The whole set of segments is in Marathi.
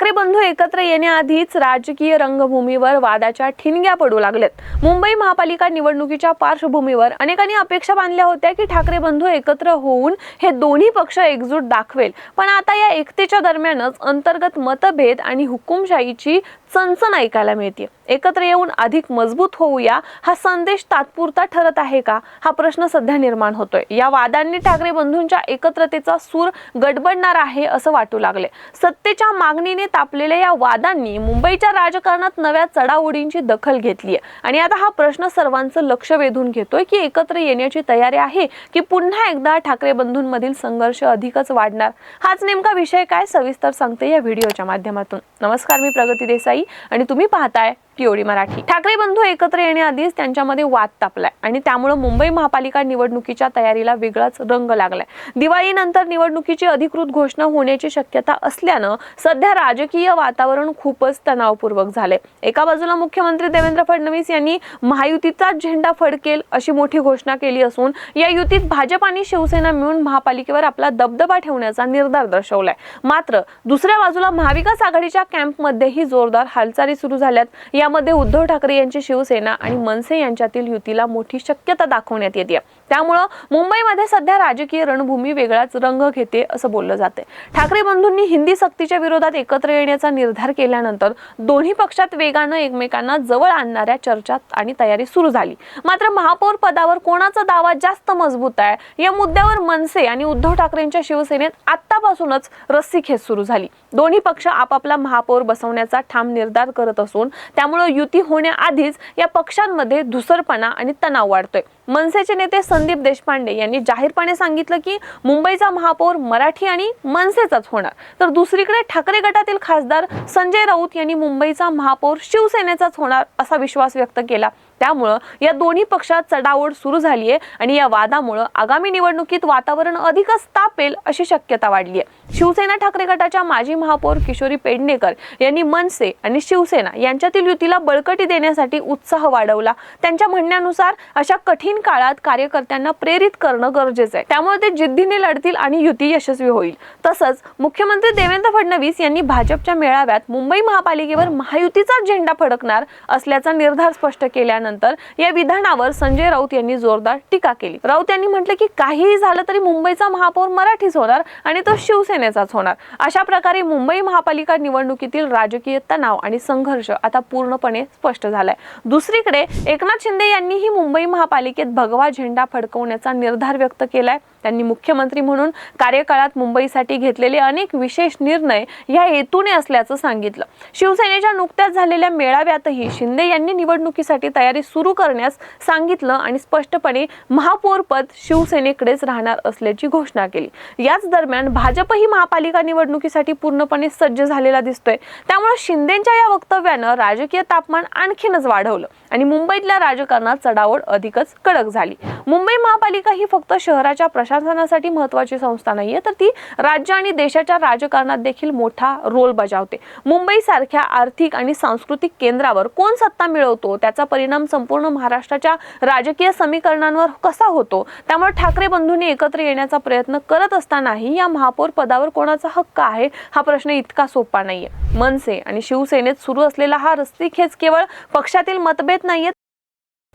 ठाकरे बंधू एकत्र येण्याआधीच राजकीय रंगभूमीवर वादाच्या ठिणग्या पडू लागल्यात मुंबई महापालिका निवडणुकीच्या पार्श्वभूमीवर अनेकांनी अपेक्षा बांधल्या होत्या की ठाकरे बंधू एकत्र होऊन हे दोन्ही पक्ष एकजूट दाखवेल. पण आता या एकतेच्या दरम्यानच अंतर्गत मतभेद आणि हुकुमशाहीची चणचण ऐकायला मिळते एकत्र येऊन अधिक मजबूत होऊया हा संदेश तात्पुरता ठरत आहे का? हा प्रश्न सध्या निर्माण होतोय. या वादांनी ठाकरे बंधूंच्या एकत्रतेचा सूर गडबडणार आहे असं वाटू लागले सत्तेच्या मागणीने तापलेल्या या वादांनी मुंबईच्या राजकारणात नव्या चढाओढींची दखल घेतली आहे आणि आता हा प्रश्न सर्वांचं लक्ष वेधून घेतोय की एकत्र येण्याची तयारी आहे की पुन्हा एकदा ठाकरे बंधूंमधील संघर्ष अधिकच वाढणार? हाच नेमका विषय काय? सविस्तर सांगते या व्हिडिओच्या माध्यमातून. नमस्कार मी प्रगती देसाई आणि तुम्ही पाहताय टीओडी मराठी. ठाकरे बंधू एकत्र येण्याआधीच त्यांच्यामध्ये वाद तापलाय. आणि त्यामुळे मुंबई महापालिका निवडणुकीच्या तयारीला वेगळाच रंग लागलाय. दिवाळीनंतर निवडणुकीची अधिकृत घोषणा होण्याची शक्यता असल्यानं सध्या राजकीय वातावरण खूपच तणावपूर्वक झाले एका बाजूला मुख्यमंत्री देवेंद्र फडणवीस यांनी महायुतीचा झेंडा फडकेल अशी मोठी घोषणा केली असून या युतीत भाजप आणि शिवसेना मिळून महापालिकेवर आपला दबदबा ठेवण्याचा निर्धार दर्शवलाय. मात्र दुसऱ्या बाजूला महाविकास आघाडीच्या कॅम्पमध्येही जोरदार हालचाली सुरू झाल्यात. या यामध्ये उद्धव ठाकरे यांची शिवसेना आणि मनसे यांच्यातील युतीला मोठी शक्यता दाखवण्यात येते. त्यामुळं मुंबईमध्ये सध्या राजकीय रणभूमी वेगळाच रंग घेते असं बोललं जाते ठाकरे बंधूंनी हिंदी सक्तीच्या विरोधात एकत्र येण्याचा निर्धार केल्यानंतर दोन्ही पक्षात वेगानं एकमेकांना जवळ आणणाऱ्या चर्चा आणि तयारी सुरू झाली. मात्र महापौर पदावर कोणाचा दावा जास्त मजबूत आहे या मुद्द्यावर मनसे आणि उद्धव ठाकरेंच्या शिवसेनेत आतापासूनच रस्सीखेच सुरू झाली. दोन्ही पक्ष आपापला महापौर बसवण्याचा ठाम निर्धार करत असून त्यामुळे युती होण्याआधीच या पक्षांमध्ये धुसरपणा आणि तणाव वाढतोय. मनसेचे नेते संदीप देशपांडे यांनी जाहीरपणे सांगितलं की मुंबईचा महापौर मराठी आणि मनसेचाच होणार. तर दुसरीकडे ठाकरे गटातील खासदार संजय राऊत यांनी मुंबईचा महापौर शिवसेनेचाच होणार असा विश्वास व्यक्त केला. त्यामुळं या दोन्ही पक्षात चढाओढ सुरू झाली आहे आणि या वादामुळं आगामी निवडणुकीत वातावरण अधिकच तापेल अशी शक्यता वाढली आहे शिवसेना ठाकरे गटाच्या माजी महापौर किशोरी पेडणेकर यांनी मनसे आणि शिवसेना यांच्यातील युतीला बळकटी देण्यासाठी उत्साह वाढवला. त्यांच्या म्हणण्यानुसार अशा कठीण काळात कार्यकर्त्यांना प्रेरित करणं गरजेचं आहे. त्यामुळे ते जिद्दीने लढतील आणि युती यशस्वी होईल. तसंच मुख्यमंत्री देवेंद्र फडणवीस यांनी भाजपच्या मेळाव्यात मुंबई महापालिकेवर महायुतीचा झेंडा फडकणार असल्याचा निर्धार स्पष्ट केल्यानंतर या विधानावर संजय राऊत यांनी जोरदार टीका केली. राऊत यांनी म्हटलं की काहीही झालं तरी मुंबईचा महापौर मराठीच होणार आणि तो शिवसेनेचाच होणार. अशा प्रकारे मुंबई महापालिका निवडणुकीतील राजकीय तणाव आणि संघर्ष आता पूर्णपणे स्पष्ट झालाय. दुसरीकडे एकनाथ शिंदे यांनीही मुंबई महापालिकेत भगवा झेंडा फडकवण्याचा निर्धार व्यक्त केलाय. त्यांनी मुख्यमंत्री म्हणून कार्यकाळात मुंबईसाठी घेतलेले अनेक विशेष निर्णय या हेतूने असल्याचं सांगितलं. शिवसेनेच्या नुकत्याच झालेल्या मेळाव्यातही शिंदे यांनी निवडणुकीसाठी तयारी सुरू करण्यास सांगितलं आणि स्पष्टपणे महापौरपद शिवसेनेकडेच राहणार असल्याची घोषणा केली. याच दरम्यान भाजपही महापालिका निवडणुकीसाठी पूर्णपणे सज्ज झालेला दिसतोय. त्यामुळे शिंदेच्या या वक्तव्यानं राजकीय तापमान आणखीनच वाढवलं आणि मुंबईतल्या राजकारणात चढावड अधिकच कडक झाली. मुंबई महापालिका ही फक्त शहराच्या प्रशासनासाठी महत्वाची संस्था नाहीये तर ती राज्य आणि देशाच्या राजकारणात देखील मोठा रोल बजावते. मुंबई सारख्या आर्थिक आणि सांस्कृतिक केंद्रावर कोण सत्ता मिळवतो? त्याचा परिणाम संपूर्ण महाराष्ट्राच्या राजकीय समीकरणांवर कसा होतो? त्यामुळे ठाकरे बंधूंनी एकत्र येण्याचा प्रयत्न करत असतानाही या महापौर पदावर कोणाचा हक्क आहे? हा प्रश्न इतका सोपा नाहीये. मनसे आणि शिवसेनेत सुरू असलेला हा रस्तीखेच केवळ पक्षातील मतभेद नाहीये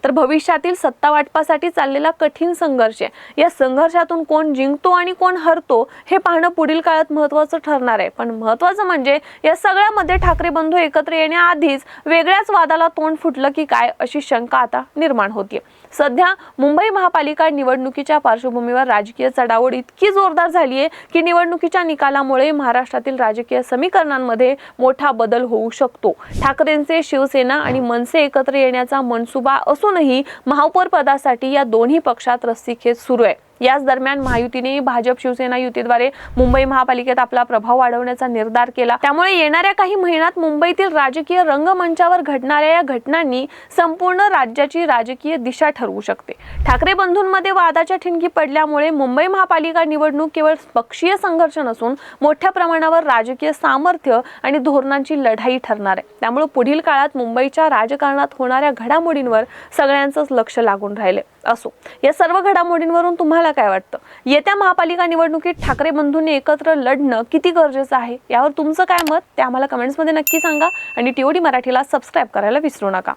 तर भविष्यातील सत्ता वाटपासाठी चाललेला कठीण संघर्ष आहे. या संघर्षातून कोण जिंकतो आणि कोण हरतो हे पाहणं पुढील काळात महत्त्वाचं ठरणार आहे. पण महत्त्वाचं म्हणजे या सगळ्यामध्ये ठाकरे बंधू एकत्र येण्याआधीच वेगळ्याच वादाला तोंड फुटलं की काय अशी शंका आता निर्माण होतीये. सध्या मुंबई महापालिका निवडणुकीच्या पार्श्वभूमीवर राजकीय चढावड इतकी जोरदार झाली आहे की निवडणुकीच्या निकालामुळे महाराष्ट्रातील राजकीय समीकरणांमध्ये मोठा बदल होऊ शकतो. ठाकरेंचे शिवसेना आणि मनसे एकत्र येण्याचा मनसुबा असून असूनही महापौर पदासाठी या दोन्ही पक्षात रस्सीखेच सुरू आहे. याच दरम्यान महायुतीने भाजप शिवसेना युतीद्वारे मुंबई महापालिकेत आपला प्रभाव वाढवण्याचा निर्धार केला. त्यामुळे येणाऱ्या काही महिन्यात मुंबईतील राजकीय रंगमंचावर घडणाऱ्या या घटनांनी संपूर्ण राज्याची राजकीय दिशा ठरवू शकते. ठाकरे बंधूंमध्ये वादाच्या ठिणगी पडल्यामुळे मुंबई महापालिका निवडणूक केवळ पक्षीय संघर्ष नसून मोठ्या प्रमाणावर राजकीय सामर्थ्य आणि धोरणांची लढाई ठरणार आहे. त्यामुळे पुढील काळात मुंबईच्या राजकारणात होणाऱ्या घडामोडींवर सगळ्यांचंच लक्ष लागून राहिले असो. या सर्व घडामोडींवरून तुम्हाला काय वाटतं? येत्या महापालिका निवडणुकीत ठाकरे बंधूंनी एकत्र लढणं किती गरजेचं आहे? यावर तुमचं काय मत? ते आम्हाला कमेंट्समध्ये नक्की सांगा आणि टीओडी मराठीला सबस्क्राईब करायला विसरू नका.